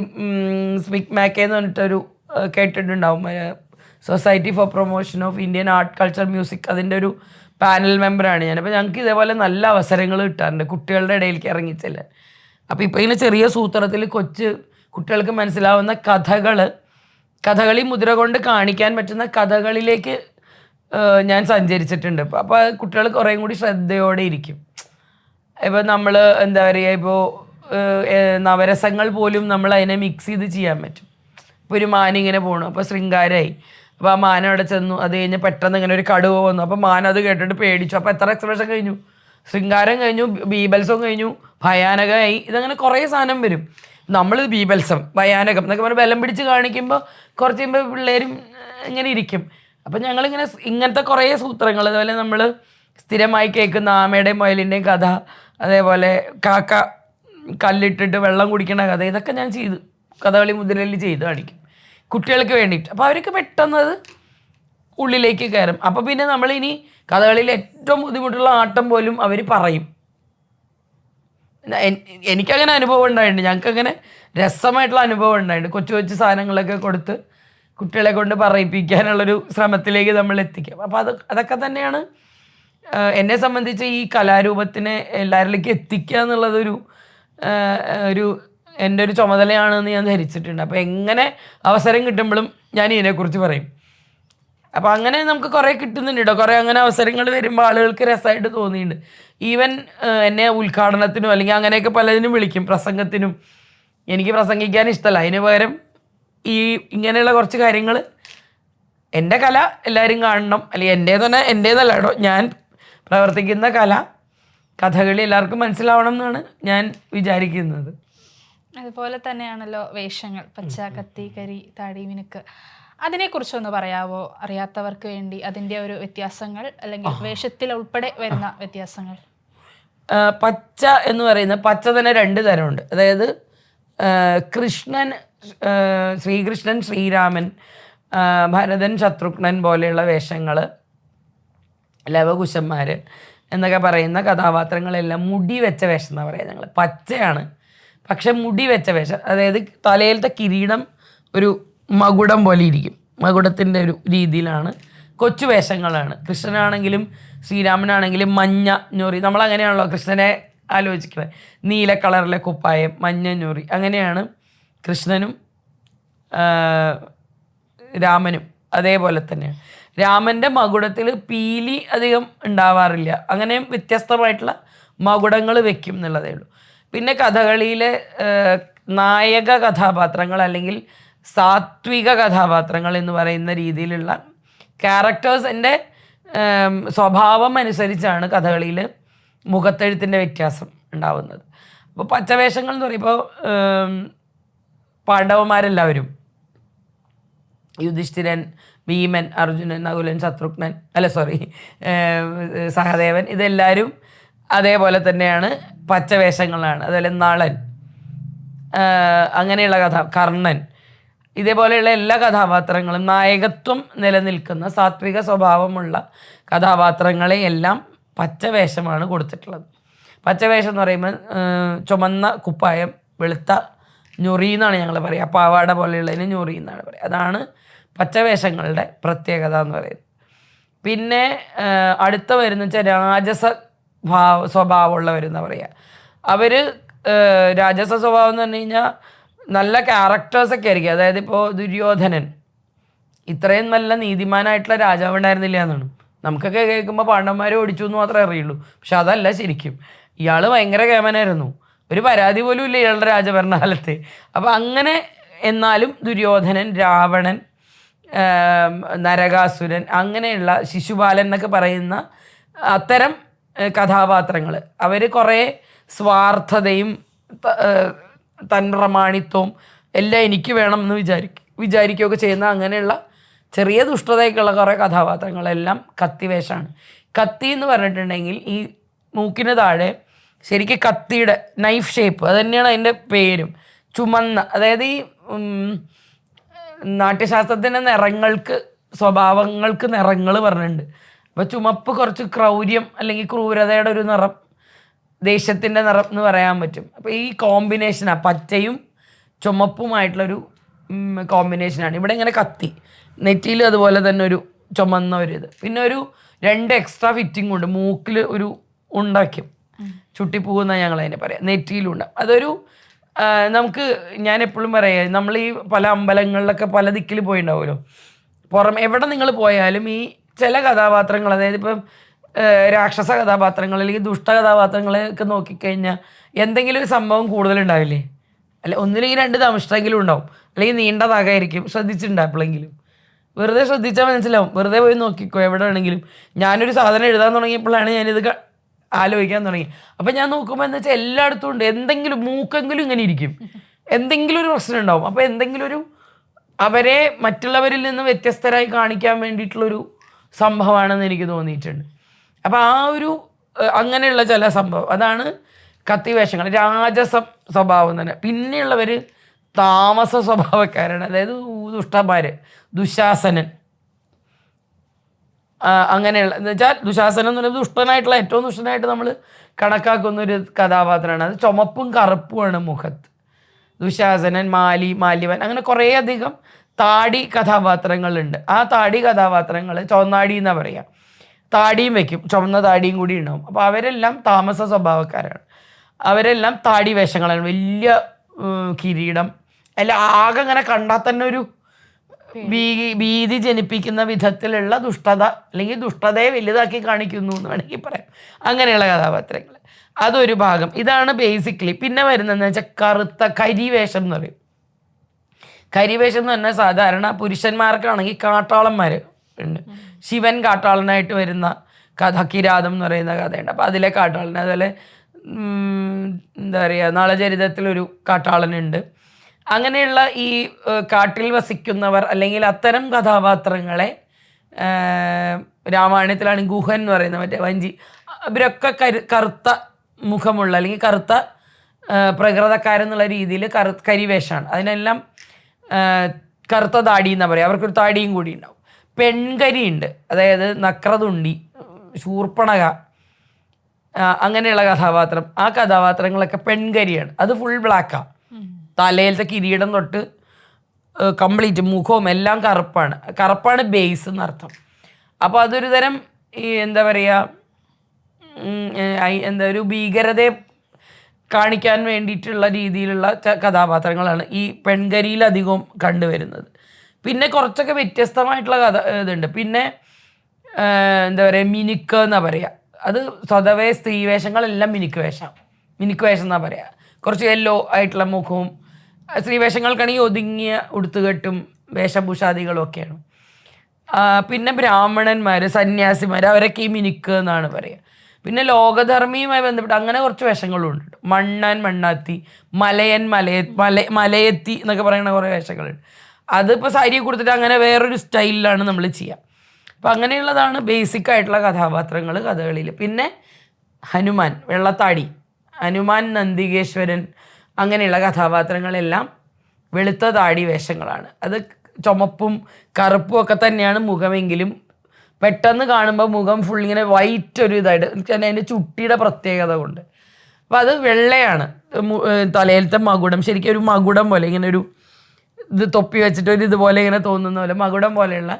സ്പിക് മാക്കേ എന്ന് പറഞ്ഞിട്ടൊരു കേട്ടിട്ടുണ്ടാവും. Society for promotion of Indian art culture music. അതിന്റെ ഒരു പാനൽ മെമ്പറാണ് ഞാൻ. അപ്പോൾ ഞങ്ങൾക്ക് ഇതേപോലെ നല്ല അവസരങ്ങൾ കിട്ടാറുണ്ട് കുട്ടികളുടെ ഇടയിലേക്ക് ഇറങ്ങിച്ചെല്ലാൻ. അപ്പോൾ ഇപ്പോൾ ഇങ്ങനെ ചെറിയ സൂത്രത്തിൽ കൊച്ച് കുട്ടികൾക്ക് മനസ്സിലാവുന്ന കഥകൾ കഥകളി മുദ്ര കൊണ്ട് കാണിക്കാൻ പറ്റുന്ന കഥകളിലേക്ക് ഞാൻ സഞ്ചരിച്ചിട്ടുണ്ട്. അപ്പോൾ കുട്ടികൾ കുറേയും കൂടി ശ്രദ്ധയോടെ ഇരിക്കും. ഇപ്പോൾ നമ്മൾ എന്താ പറയുക ഇപ്പോൾ നവരസങ്ങൾ പോലും നമ്മൾ അതിനെ മിക്സ് ചെയ്ത് ചെയ്യാൻ പറ്റും. ഇപ്പോൾ ഒരു മാനിങ്ങനെ പോകണം അപ്പോൾ ശൃംഗാരമായി അപ്പോൾ ആ മാന അവിടെ ചെന്നു. അത് കഴിഞ്ഞ് പെട്ടെന്ന് ഇങ്ങനെ ഒരു കടുവ വന്നു. അപ്പോൾ മാൻ അത് കേട്ടിട്ട് പേടിച്ചു. അപ്പോൾ എത്ര എക്സ്പ്രഷൻ കഴിഞ്ഞു? ശൃംഗാരം കഴിഞ്ഞു ബീബൽസം കഴിഞ്ഞു ഭയാനകമായി. ഇതങ്ങനെ കുറേ സാധനം വരും. നമ്മൾ ബീബൽസം ഭയാനകം എന്നൊക്കെ പറഞ്ഞ് ബലം പിടിച്ച് കാണിക്കുമ്പോൾ കുറച്ച് കഴിയുമ്പോൾ പിള്ളേരും ഇങ്ങനെ ഇരിക്കും. അപ്പം ഞങ്ങളിങ്ങനെ ഇങ്ങനത്തെ കുറേ സൂത്രങ്ങൾ അതുപോലെ നമ്മൾ സ്ഥിരമായി കേൾക്കുന്ന ആമയുടെയും മൊയലിന്റെയും കഥ അതേപോലെ കാക്ക കല്ലിട്ടിട്ട് വെള്ളം കുടിക്കുന്ന കഥ ഇതൊക്കെ ഞാൻ ചെയ്തു. കഥകളി മുതലിൽ ചെയ്ത് കാണിക്കും. കുട്ടികൾക്ക് വേണ്ടിയിട്ട്. അപ്പോൾ അവർക്ക് പെട്ടെന്ന് അത് ഉള്ളിലേക്ക് കയറും. അപ്പോൾ പിന്നെ നമ്മളിനി കഥകളിയിൽ ഏറ്റവും ബുദ്ധിമുട്ടുള്ള ആട്ടം പോലും അവർ പറയും. എനിക്കങ്ങനെ അനുഭവം ഉണ്ടായിട്ടുണ്ട്. ഞങ്ങൾക്കങ്ങനെ രസമായിട്ടുള്ള അനുഭവം ഉണ്ടായിട്ടുണ്ട്. കൊച്ചു കൊച്ചു സാധനങ്ങളൊക്കെ കൊടുത്ത് കുട്ടികളെ കൊണ്ട് പറയിപ്പിക്കാനുള്ളൊരു ശ്രമത്തിലേക്ക് നമ്മൾ എത്തിക്കാം. അപ്പോൾ അത് അതൊക്കെ തന്നെയാണ് എന്നെ സംബന്ധിച്ച് ഈ കലാരൂപത്തിനെ എല്ലാവരിലേക്ക് എത്തിക്കുക എന്നുള്ളതൊരു ഒരു എന്റെ ഒരു ചുമതലയാണെന്ന് ഞാൻ ധരിച്ചിട്ടുണ്ട്. അപ്പോൾ എങ്ങനെ അവസരം കിട്ടുമ്പോഴും ഞാൻ ഇതിനെക്കുറിച്ച് പറയും. അപ്പോൾ അങ്ങനെ നമുക്ക് കുറേ കിട്ടുന്നുണ്ട് കേട്ടോ കുറേ അങ്ങനെ അവസരങ്ങൾ വരുമ്പോൾ ആളുകൾക്ക് രസമായിട്ട് തോന്നിയിട്ടുണ്ട് ഈവൻ എന്നെ ഉദ്ഘാടനത്തിനും അല്ലെങ്കിൽ അങ്ങനെയൊക്കെ പലതിനും വിളിക്കും. പ്രസംഗത്തിനും. എനിക്ക് പ്രസംഗിക്കാൻ ഇഷ്ടമല്ല അതിന് പകരം ഈ ഇങ്ങനെയുള്ള കുറച്ച് കാര്യങ്ങൾ എന്റെ കല എല്ലാവരും കാണണം. അല്ലെങ്കിൽ എന്റെ തന്നെ എന്റേതല്ല കേട്ടോ ഞാൻ പ്രവർത്തിക്കുന്ന കല കഥകളി എല്ലാവർക്കും മനസ്സിലാവണം എന്നാണ് ഞാൻ വിചാരിക്കുന്നത്. അതുപോലെ തന്നെയാണല്ലോ വേഷങ്ങൾ. പച്ച കത്തി കരി താടി മിനുക്ക്. അതിനെക്കുറിച്ചൊന്ന് പറയാവോ? അറിയാത്തവർക്ക് വേണ്ടി അതിന്റെ ഒരു വ്യത്യാസങ്ങൾ അല്ലെങ്കിൽ വേഷത്തിൽ ഉൾപ്പെടെ വരുന്ന വ്യത്യാസങ്ങൾ? പച്ച എന്ന് പറയുന്ന പച്ച തന്നെ രണ്ട് തരമുണ്ട്. അതായത് കൃഷ്ണൻ ശ്രീകൃഷ്ണൻ ശ്രീരാമൻ ഭരതൻ ശത്രുഘ്നൻ പോലെയുള്ള വേഷങ്ങൾ ലവകുശന്മാർ എന്നൊക്കെ പറയുന്ന കഥാപാത്രങ്ങളെല്ലാം മുടി വെച്ച വേഷം എന്നാണ് പറയുന്നത് ഞങ്ങൾ പച്ചയാണ് പക്ഷെ മുടി വെച്ച വേഷം അതായത് തലയിലത്തെ കിരീടം ഒരു മകുടം പോലെ ഇരിക്കും. മകുടത്തിന്റെ ഒരു രീതിയിലാണ്. കൊച്ചു വേഷങ്ങളാണ്. കൃഷ്ണനാണെങ്കിലും ശ്രീരാമനാണെങ്കിലും മഞ്ഞ ഞൊറി നമ്മൾ അങ്ങനെയാണല്ലോ കൃഷ്ണനെ ആലോചിക്കുന്നത്. നീല കളറിലെ കുപ്പായം മഞ്ഞ ഞൊറി അങ്ങനെയാണ് കൃഷ്ണനും രാമനും അതേപോലെ തന്നെ രാമന്റെ മകുടത്തിൽ പീലി അധികം ഉണ്ടാവാറില്ല. അങ്ങനെ വ്യത്യസ്തമായിട്ടുള്ള മകുടങ്ങൾ വെക്കും എന്നുള്ളതേ ഉള്ളൂ. പിന്നെ കഥകളിയിലെ നായക കഥാപാത്രങ്ങൾ അല്ലെങ്കിൽ സാത്വിക കഥാപാത്രങ്ങൾ എന്ന് പറയുന്ന രീതിയിലുള്ള ക്യാരക്ടേഴ്സിന്റെ സ്വഭാവം അനുസരിച്ചാണ് കഥകളിയിൽ മുഖത്തെഴുത്തിന്റെ വ്യത്യാസം ഉണ്ടാവുന്നത്. അപ്പോൾ പച്ചവേഷങ്ങൾ എന്ന് പറയുമ്പോൾ പാണ്ഡവന്മാരെല്ലാവരും യുധിഷ്ഠിരൻ ഭീമൻ അർജുനൻ നകുലൻ ശത്രുഘ്നൻ അല്ല സോറി സഹദേവൻ ഇതെല്ലാവരും അതേപോലെ തന്നെയാണ് പച്ചവേഷങ്ങളാണ്. അതുപോലെ നളൻ അങ്ങനെയുള്ള കഥ കർണൻ ഇതേപോലെയുള്ള എല്ലാ കഥാപാത്രങ്ങളും നായകത്വം നിലനിൽക്കുന്ന സാത്വിക സ്വഭാവമുള്ള കഥാപാത്രങ്ങളെ എല്ലാം പച്ചവേഷമാണ് കൊടുത്തിട്ടുള്ളത്. പച്ചവേഷം എന്ന് പറയുമ്പോൾ ചുമന്ന കുപ്പായം വെളുത്ത ഞൊറി എന്നാണ് ഞങ്ങൾ പറയുക. പാവാട പോലെയുള്ളതിന് ഞൊറി എന്നാണ് പറയുക. അതാണ് പച്ചവേഷങ്ങളുടെ പ്രത്യേകത എന്ന് പറയുന്നത്. പിന്നെ അടുത്ത വരുന്ന വെച്ചാൽ രാജസ ഭാവ സ്വഭാവമുള്ളവരെന്ന് പറയുക അവർ രാജസ സ്വഭാവം എന്ന് പറഞ്ഞു കഴിഞ്ഞാൽ നല്ല ക്യാരക്ടേഴ്സൊക്കെ ആയിരിക്കും. അതായത് ഇപ്പോൾ ദുര്യോധനൻ. ഇത്രയും നല്ല നീതിമാനായിട്ടുള്ള രാജാവ് ഉണ്ടായിരുന്നില്ല എന്നാണ്. നമുക്കൊക്കെ കേൾക്കുമ്പോൾ പാണ്ഡവന്മാരെ ഓടിച്ചു എന്ന് മാത്രമേ അറിയുള്ളൂ. പക്ഷെ അതല്ല ശരിക്കും. ഇയാൾ ഭയങ്കര കേമനായിരുന്നു. ഒരു പരാതി പോലും ഇല്ല ഇയാളുടെ രാജഭരണകാലത്ത്. അപ്പോൾ അങ്ങനെ എന്നാലും ദുര്യോധനൻ രാവണൻ നരകാസുരൻ അങ്ങനെയുള്ള ശിശുപാലൻ എന്നൊക്കെ പറയുന്ന അത്തരം കഥാപാത്രങ്ങൾ അവർ കുറേ സ്വാർത്ഥതയും തൻപ്രമാണിത്വവും എല്ലാം എനിക്ക് വേണം എന്ന് വിചാരിക്കും വിചാരിക്കുകയൊക്കെ ചെയ്യുന്ന അങ്ങനെയുള്ള ചെറിയ ദുഷ്ടതയൊക്കെയുള്ള കുറേ കഥാപാത്രങ്ങളെല്ലാം കത്തിവേഷമാണ് കത്തി എന്ന് പറഞ്ഞിട്ടുണ്ടെങ്കിൽ ഈ മൂക്കിന് താഴെ ശരിക്കും കത്തിയുടെ നൈഫ് ഷേപ്പ് അത് തന്നെയാണ് അതിന്റെ പേരും. ചുമന്ന അതായത് ഈ നാട്യശാസ്ത്രത്തിന്റെ നിറങ്ങൾക്ക് സ്വഭാവങ്ങൾക്ക് നിറങ്ങൾ പറഞ്ഞിട്ടുണ്ട്. അപ്പോൾ ചുമപ്പ് കുറച്ച് ക്രൗര്യം അല്ലെങ്കിൽ ക്രൂരതയുടെ ഒരു നിറം ദേഷ്യത്തിന്റെ നിറം എന്ന് പറയാൻ പറ്റും. അപ്പോൾ ഈ കോമ്പിനേഷനാണ് പച്ചയും ചുമപ്പുമായിട്ടുള്ളൊരു കോമ്പിനേഷനാണ് ഇവിടെ ഇങ്ങനെ കത്തി. നെറ്റിയിൽ അതുപോലെ തന്നെ ഒരു ചുമന്ന ഒരു ഇത്. പിന്നെ ഒരു രണ്ട് എക്സ്ട്രാ ഫിറ്റിംഗ് ഉണ്ട്. മൂക്കിൽ ഒരു ഉണ്ടാക്കും ചുട്ടിപ്പൂവെന്ന ഞങ്ങൾ അതിനെ പറയാം. നെറ്റിയിലുണ്ട്. അതൊരു നമുക്ക് ഞാൻ എപ്പോഴും പറയാം നമ്മൾ ഈ പല അമ്പലങ്ങളിലൊക്കെ പല ദിക്കിൽ പോയിണ്ടാവുമല്ലോ. പുറമെ എവിടെ നിങ്ങൾ പോയാലും ഈ ചില കഥാപാത്രങ്ങൾ അതായത് ഇപ്പം രാക്ഷസ കഥാപാത്രങ്ങൾ അല്ലെങ്കിൽ ദുഷ്ട കഥാപാത്രങ്ങളെയൊക്കെ നോക്കിക്കഴിഞ്ഞാൽ എന്തെങ്കിലും ഒരു സംഭവം കൂടുതലുണ്ടാവില്ലേ? അല്ലെ ഒന്നില്ലെങ്കിൽ രണ്ട് തമിഷ്ടെങ്കിലും ഉണ്ടാവും. അല്ലെങ്കിൽ നീണ്ടതാകായിരിക്കും ശ്രദ്ധിച്ചിട്ടുണ്ടോ എപ്പോഴെങ്കിലും. വെറുതെ ശ്രദ്ധിച്ചാൽ മനസ്സിലാവും. വെറുതെ പോയി നോക്കിക്കോ എവിടെ വേണമെങ്കിലും. ഞാനൊരു സാധനം എഴുതാൻ തുടങ്ങിയപ്പോഴാണ് ഞാനിത് ആലോചിക്കാൻ തുടങ്ങി. അപ്പം ഞാൻ നോക്കുമ്പോൾ എന്താ വെച്ചാൽ എല്ലായിടത്തും ഉണ്ട്. എന്തെങ്കിലും മൂക്കെങ്കിലും ഇങ്ങനെ ഇരിക്കും. എന്തെങ്കിലും ഒരു പ്രശ്നം ഉണ്ടാവും. അപ്പോൾ എന്തെങ്കിലും ഒരു അവരെ മറ്റുള്ളവരിൽ നിന്ന് വ്യത്യസ്തരായി കാണിക്കാൻ വേണ്ടിയിട്ടുള്ളൊരു സംഭവമാണെന്ന് എനിക്ക് തോന്നിയിട്ടുണ്ട്. അപ്പോൾ ആ ഒരു അങ്ങനെയുള്ള ചില സംഭവം. അതാണ് കത്തിവേഷങ്ങൾ രാജസ സ്വഭാവം തന്നെ പിന്നെയുള്ളവർ താമസ സ്വഭാവക്കാരാണ്. അതായത് ദുഷ്ടന്മാർ ദുശാസനൻ. അങ്ങനെയുള്ള എന്ന് വെച്ചാൽ ദുശാസനം എന്ന് പറയുന്നത് ദുഷ്ടനായിട്ടുള്ള ഏറ്റവും ദുഷ്ടനായിട്ട് നമ്മൾ കണക്കാക്കുന്ന ഒരു കഥാപാത്രമാണ്. അത് ചുമപ്പും കറുപ്പുമാണ് മുഖത്ത്. ദുശാസനൻ മാലി മാലിവൻ അങ്ങനെ കുറേ അധികം താടി കഥാപാത്രങ്ങളുണ്ട്. ആ താടി കഥാപാത്രങ്ങൾ ചുവന്നാടി എന്നാ പറയുക താടിയും വെക്കും. ചുവന്ന താടിയും കൂടി ഉണ്ടാവും. അപ്പോൾ അവരെല്ലാം താമസ സ്വഭാവക്കാരാണ്. അവരെല്ലാം താടി വേഷങ്ങളാണ്. വലിയ കിരീടം. അല്ല ആകെ അങ്ങനെ കണ്ടാൽ തന്നെ ഒരു ഭീതി ജനിപ്പിക്കുന്ന വിധത്തിലുള്ള ദുഷ്ടത അല്ലെങ്കിൽ ദുഷ്ടതയെ വലുതാക്കി കാണിക്കുന്നു എന്ന് വേണമെങ്കിൽ പറയാം. അങ്ങനെയുള്ള കഥാപാത്രങ്ങൾ അതൊരു ഭാഗം. ഇതാണ് ബേസിക്കലി പിന്നെ വരുന്നതെന്ന് വെച്ചാൽ കറുത്ത കരിവേഷം എന്ന് പറയും. കരിവേഷം എന്ന് പറഞ്ഞാൽ സാധാരണ പുരുഷന്മാർക്കാണെങ്കിൽ കാട്ടാളന്മാർ ഉണ്ട്. ശിവൻ കാട്ടാളനായിട്ട് വരുന്ന കഥ കിരാതം എന്ന് പറയുന്ന കഥയുണ്ട്. അപ്പോൾ അതിലെ കാട്ടാളൻ അതുപോലെ എന്താ പറയുക നളചരിതത്തിലൊരു കാട്ടാളനുണ്ട്. അങ്ങനെയുള്ള ഈ കാട്ടിൽ വസിക്കുന്നവർ അല്ലെങ്കിൽ അത്തരം കഥാപാത്രങ്ങളെ രാമായണത്തിലാണ് ഗുഹൻ എന്ന് പറയുന്ന മറ്റേ വഞ്ചി ഇവരൊക്കെ കരു കറുത്ത മുഖമുള്ള അല്ലെങ്കിൽ കറുത്ത പ്രകൃതക്കാരെന്നുള്ള രീതിയിൽ കറു കരിവേഷമാണ് അതിനെല്ലാം കറുത്ത താടി എന്നാ പറയുക അവർക്കൊരു താടിയും കൂടി ഉണ്ടാവും. പെൺകരി ഉണ്ട്. അതായത് നക്രതുണ്ടി ശൂർപ്പണക അങ്ങനെയുള്ള കഥാപാത്രം. ആ കഥാപാത്രങ്ങളൊക്കെ പെൺകരിയാണ്. അത് ഫുൾ ബ്ലാക്കാണ് തലയിലത്തെ കിരീടം തൊട്ട് കംപ്ലീറ്റ് മുഖവും എല്ലാം കറുപ്പാണ്. കറുപ്പാണ് ബേസ് എന്നർത്ഥം അപ്പോൾ അതൊരു തരം ഈ എന്താ പറയുക എന്താ ഒരു ഭീകരതയെ കാണിക്കാൻ വേണ്ടിയിട്ടുള്ള രീതിയിലുള്ള കഥാപാത്രങ്ങളാണ് ഈ പെൺകരിയിലധികവും കണ്ടുവരുന്നത്. പിന്നെ കുറച്ചൊക്കെ വ്യത്യസ്തമായിട്ടുള്ള കഥ ഇതുണ്ട്. പിന്നെ എന്താ പറയുക മിനുക്ക് എന്നാ പറയുക അത് സ്വതവേ സ്ത്രീവേഷങ്ങളെല്ലാം മിനുക്ക് വേഷം. മിനുക്ക് വേഷം എന്നാ പറയുക കുറച്ച് യെല്ലോ ആയിട്ടുള്ള മുഖവും സ്ത്രീ സ്ത്രീവേഷങ്ങൾക്കാണെങ്കിൽ ഒതുങ്ങിയ ഉടുത്തുകെട്ടും വേഷഭൂഷാദികളും ഒക്കെയാണ്. പിന്നെ ബ്രാഹ്മണന്മാർ സന്യാസിമാർ അവരൊക്കെ ഈ മിനുക്ക് എന്നാണ് പറയുക പിന്നെ ലോകധർമ്മിയുമായി ബന്ധപ്പെട്ട് അങ്ങനെ കുറച്ച് വേഷങ്ങളുണ്ട്. മണ്ണൻ മണ്ണാത്തി മലയൻ മലയ മല മലയെത്തി എന്നൊക്കെ പറയുന്ന കുറേ വേഷങ്ങളുണ്ട്. അതിപ്പോൾ സാരിയെ കൊടുത്തിട്ട് അങ്ങനെ വേറൊരു സ്റ്റൈലിലാണ് നമ്മൾ ചെയ്യുക അപ്പം അങ്ങനെയുള്ളതാണ് ബേസിക് ആയിട്ടുള്ള കഥാപാത്രങ്ങൾ കഥകളിൽ പിന്നെ ഹനുമാൻ വെള്ളത്താടി ഹനുമാൻ നന്ദികേശ്വരൻ അങ്ങനെയുള്ള കഥാപാത്രങ്ങളെല്ലാം വെളുത്ത താടി വേഷങ്ങളാണ്. അത് ചുമപ്പും കറുപ്പും ഒക്കെ തന്നെയാണ് മുഖമെങ്കിലും പെട്ടെന്ന് കാണുമ്പോൾ മുഖം ഫുൾ ഇങ്ങനെ വൈറ്റ് ഒരു ഇതായിട്ട്. കാരണം അതിന്റെ ചുട്ടിയുടെ പ്രത്യേകത കൊണ്ട്. അപ്പോൾ അത് വെള്ളയാണ്. തലയിലത്തെ മകുടം. ശരിക്കും ഒരു മകുടം പോലെ ഇങ്ങനെ ഒരു ഇത് തൊപ്പി വെച്ചിട്ട് ഒരു ഇതുപോലെ ഇങ്ങനെ തോന്നുന്ന പോലെ മകുടം പോലെയുള്ള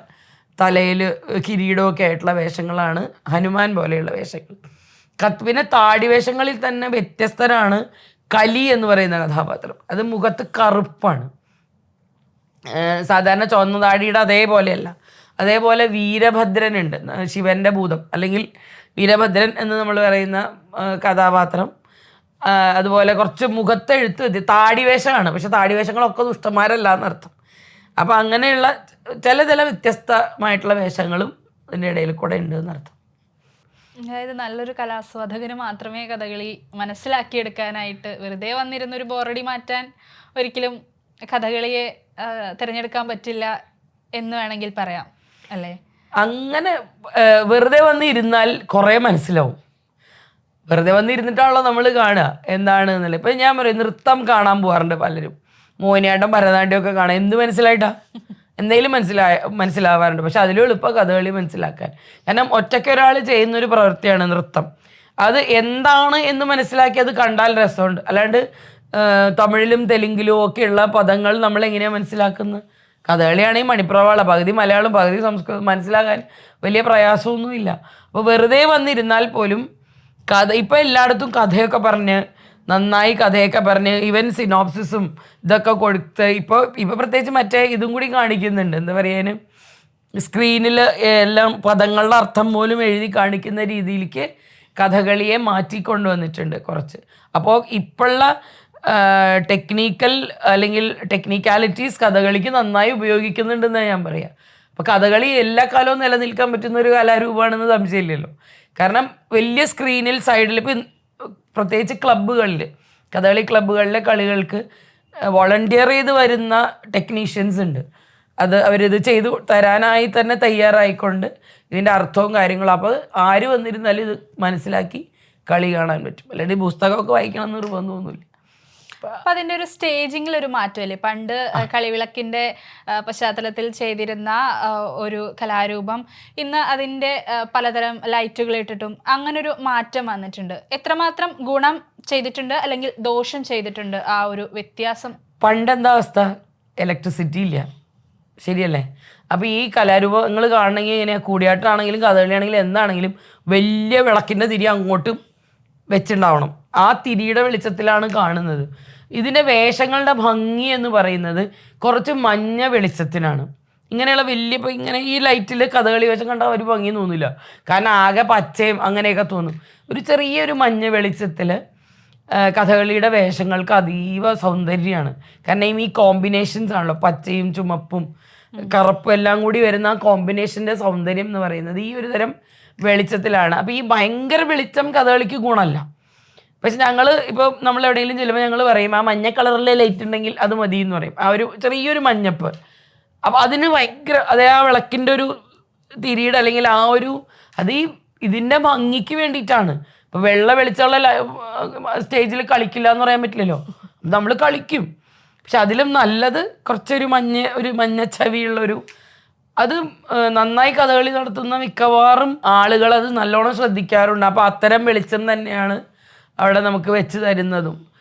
തലയിൽ കിരീടമൊക്കെ ആയിട്ടുള്ള വേഷങ്ങളാണ് ഹനുമാൻ പോലെയുള്ള വേഷങ്ങൾ. പിന്നെ താടി വേഷങ്ങളിൽ തന്നെ വ്യത്യസ്തരാണ് കലി എന്ന് പറയുന്ന കഥാപാത്രം. അത് മുഖത്ത് കറുപ്പാണ്. സാധാരണ ചുവന്ന താടിയുടെ അതേപോലെയല്ല. അതേപോലെ വീരഭദ്രൻ ഉണ്ട് ശിവന്റെ ഭൂതം. അല്ലെങ്കിൽ വീരഭദ്രൻ എന്ന് നമ്മൾ പറയുന്ന കഥാപാത്രം. അതുപോലെ കുറച്ച് മുഖത്തെഴുത്ത് താടിവേഷമാണ്. പക്ഷെ താടിവേഷങ്ങളൊക്കെ ദുഷ്ടന്മാരല്ല എന്നർത്ഥം. അപ്പോൾ അങ്ങനെയുള്ള ചില ചില വ്യത്യസ്തമായിട്ടുള്ള വേഷങ്ങളും ഇതിന്റെ ഇടയിൽ കൂടെ ഉണ്ട് എന്നർത്ഥം. അതായത് നല്ലൊരു കലാസ്വാദകന് മാത്രമേ കഥകളി മനസ്സിലാക്കിയെടുക്കാനായിട്ട് വെറുതെ വന്നിരുന്ന ഒരു ബോറടി മാറ്റാൻ ഒരിക്കലും കഥകളിയെ തിരഞ്ഞെടുക്കാൻ പറ്റില്ല എന്ന് വേണമെങ്കിൽ പറയാം. അങ്ങനെ വെറുതെ വന്ന് ഇരുന്നാൽ കുറേ മനസ്സിലാവും. വെറുതെ വന്ന് ഇരുന്നിട്ടാണല്ലോ നമ്മൾ കാണുക. എന്താണ് എന്നല്ലേ ഇപ്പം ഞാൻ പറയും നൃത്തം കാണാൻ പോകാറുണ്ട് പലരും. മോഹിനിയാട്ടം ഭരതനാട്യം ഒക്കെ കാണാൻ. എന്ത് മനസ്സിലായിട്ടാ? എന്തെങ്കിലും മനസ്സിലായ മനസ്സിലാവാറുണ്ട്. പക്ഷെ അതിലും എളുപ്പം കഥകളി മനസ്സിലാക്കാൻ. കാരണം ഒറ്റയ്ക്ക് ഒരാൾ ചെയ്യുന്ന ഒരു പ്രവൃത്തിയാണ് നൃത്തം. അത് എന്താണ് എന്ന് മനസ്സിലാക്കി അത് കണ്ടാൽ രസമുണ്ട്. അല്ലാണ്ട് തമിഴിലും തെലുങ്കിലും ഒക്കെയുള്ള പദങ്ങൾ നമ്മൾ എങ്ങനെയാണ് മനസ്സിലാക്കുന്നത്? കഥകളിയാണെങ്കിൽ മണിപ്രവാള. പകുതി മലയാളം പകുതി സംസ്കൃതം മനസ്സിലാകാൻ വലിയ പ്രയാസമൊന്നുമില്ല. അപ്പോൾ വെറുതെ വന്നിരുന്നാൽ പോലും കഥ ഇപ്പം എല്ലായിടത്തും കഥയൊക്കെ പറഞ്ഞ് നന്നായി കഥയൊക്കെ പറഞ്ഞ് ഈവൻ സിനോപ്സിസും ഇതൊക്കെ കൊടുത്ത് ഇപ്പോൾ ഇപ്പോൾ പ്രത്യേകിച്ച് മറ്റേ ഇതും കൂടി കാണിക്കുന്നുണ്ട്. എന്താ പറയാന് സ്ക്രീനിൽ എല്ലാം പദങ്ങളുടെ അർത്ഥം പോലും എഴുതി കാണിക്കുന്ന രീതിയിലേക്ക് കഥകളിയെ മാറ്റിക്കൊണ്ടുവന്നിട്ടുണ്ട് കുറച്ച്. അപ്പോൾ ഇപ്പോഴുള്ള ടെക്നിക്കൽ അല്ലെങ്കിൽ ടെക്നിക്കാലിറ്റീസ് കഥകളിക്ക് നന്നായി ഉപയോഗിക്കുന്നുണ്ടെന്ന് ഞാൻ പറയാം. അപ്പോൾ കഥകളി എല്ലാ കാലവും നിലനിൽക്കാൻ പറ്റുന്ന ഒരു കലാരൂപമാണെന്ന് സംശയമില്ലല്ലോ. കാരണം വലിയ സ്ക്രീനിൽ സൈഡിൽ ഇപ്പം പ്രത്യേകിച്ച് ക്ലബ്ബുകളിൽ കഥകളി ക്ലബ്ബുകളിലെ കളികൾക്ക് വോളണ്ടിയർ ചെയ്ത് വരുന്ന ടെക്നീഷ്യൻസ് ഉണ്ട്. അത് അവരിത് ചെയ്തു തരാനായി തന്നെ തയ്യാറായിക്കൊണ്ട് ഇതിന്റെ അർത്ഥവും കാര്യങ്ങളും. അപ്പോൾ ആര് വന്നിരുന്നാലും ഇത് മനസ്സിലാക്കി കളി കാണാൻ പറ്റും. അല്ലെങ്കിൽ പുസ്തകമൊക്കെ വായിക്കണം എന്ന് നിർബന്ധമൊന്നുമില്ല. അപ്പൊ അതിന്റെ ഒരു സ്റ്റേജിംഗിൽ ഒരു മാറ്റമല്ലേ? പണ്ട് കളിവിളക്കിന്റെ പശ്ചാത്തലത്തിൽ ചെയ്തിരുന്ന ഒരു കലാരൂപം ഇന്ന് അതിന്റെ പലതരം ലൈറ്റുകൾ ഇട്ടിട്ടും അങ്ങനെ ഒരു മാറ്റം വന്നിട്ടുണ്ട്. എത്രമാത്രം ഗുണം ചെയ്തിട്ടുണ്ട് അല്ലെങ്കിൽ ദോഷം ചെയ്തിട്ടുണ്ട് ആ ഒരു വ്യത്യാസം? പണ്ട് എന്താ അവസ്ഥ? ഇലക്ട്രിസിറ്റി ഇല്ല. ശരിയല്ലേ? അപ്പോൾ ഈ കലാരൂപങ്ങൾ കാണണമെങ്കിൽ ഇങ്ങനെ കൂടിയാട്ടാണെങ്കിലും കഥകളിയാണെങ്കിലും എന്താണെങ്കിലും വലിയ വിളക്കിന്റെ തിരി അങ്ങോട്ടും വെച്ചിട്ടുണ്ടാവണം ആ തിരിയുടെ വെളിച്ചത്തിലാണ് കാണുന്നത്. ഇതിന്റെ വേഷങ്ങളുടെ ഭംഗി എന്ന് പറയുന്നത് കുറച്ച് മഞ്ഞ വെളിച്ചത്തിനാണ്. ഇങ്ങനെയുള്ള വലിയ ഇപ്പോൾ ഇങ്ങനെ ഈ ലൈറ്റിൽ കഥകളി വേഷം കണ്ടാൽ ഒരു ഭംഗി തോന്നില്ല കാരണം ആകെ പച്ചയും അങ്ങനെയൊക്കെ തോന്നും. ഒരു ചെറിയൊരു മഞ്ഞ വെളിച്ചത്തിൽ കഥകളിയുടെ വേഷങ്ങൾക്ക് അതീവ സൗന്ദര്യമാണ്. കാരണം ഈ കോമ്പിനേഷൻസ് ആണല്ലോ പച്ചയും ചുമപ്പും കറുപ്പും എല്ലാം കൂടി വരുന്ന ആ കോമ്പിനേഷന്റെ സൗന്ദര്യം എന്ന് പറയുന്നത് ഈ ഒരു തരം വെളിച്ചത്തിലാണ്. അപ്പോൾ ഈ ഭയങ്കര വെളിച്ചം കഥകളിക്ക് ഗുണമല്ല. പക്ഷെ ഞങ്ങൾ ഇപ്പോൾ നമ്മൾ എവിടെയെങ്കിലും ചെല്ലുമ്പോൾ ഞങ്ങൾ പറയും ആ മഞ്ഞ കളറിലെ ലൈറ്റ് ഉണ്ടെങ്കിൽ അത് മതി എന്ന് പറയും. ആ ഒരു ചെറിയൊരു മഞ്ഞപ്പ്. അപ്പോൾ അതിന് ഭയങ്കര അതേ ആ വിളക്കിന്റെ ഒരു തിരിയുടെ അല്ലെങ്കിൽ ആ ഒരു അത് ഈ ഇതിന്റെ ഭംഗിക്ക് വേണ്ടിയിട്ടാണ്. ഇപ്പോൾ വെള്ള വെളിച്ചമുള്ള സ്റ്റേജിൽ കളിക്കില്ല എന്ന് പറയാൻ പറ്റില്ലല്ലോ. നമ്മൾ കളിക്കും. പക്ഷെ അതിലും നല്ലത് കുറച്ചൊരു മഞ്ഞ ഒരു മഞ്ഞ ചവിയുള്ളൊരു അത് നന്നായി കഥകളി നടത്തുന്ന മിക്കവാറും ആളുകൾ അത് നല്ലോണം ശ്രദ്ധിക്കാറുണ്ട്. അപ്പോൾ അത്തരം വെളിച്ചം തന്നെയാണ് അവിടെ നമുക്ക് വെച്ച് തരുന്നതും.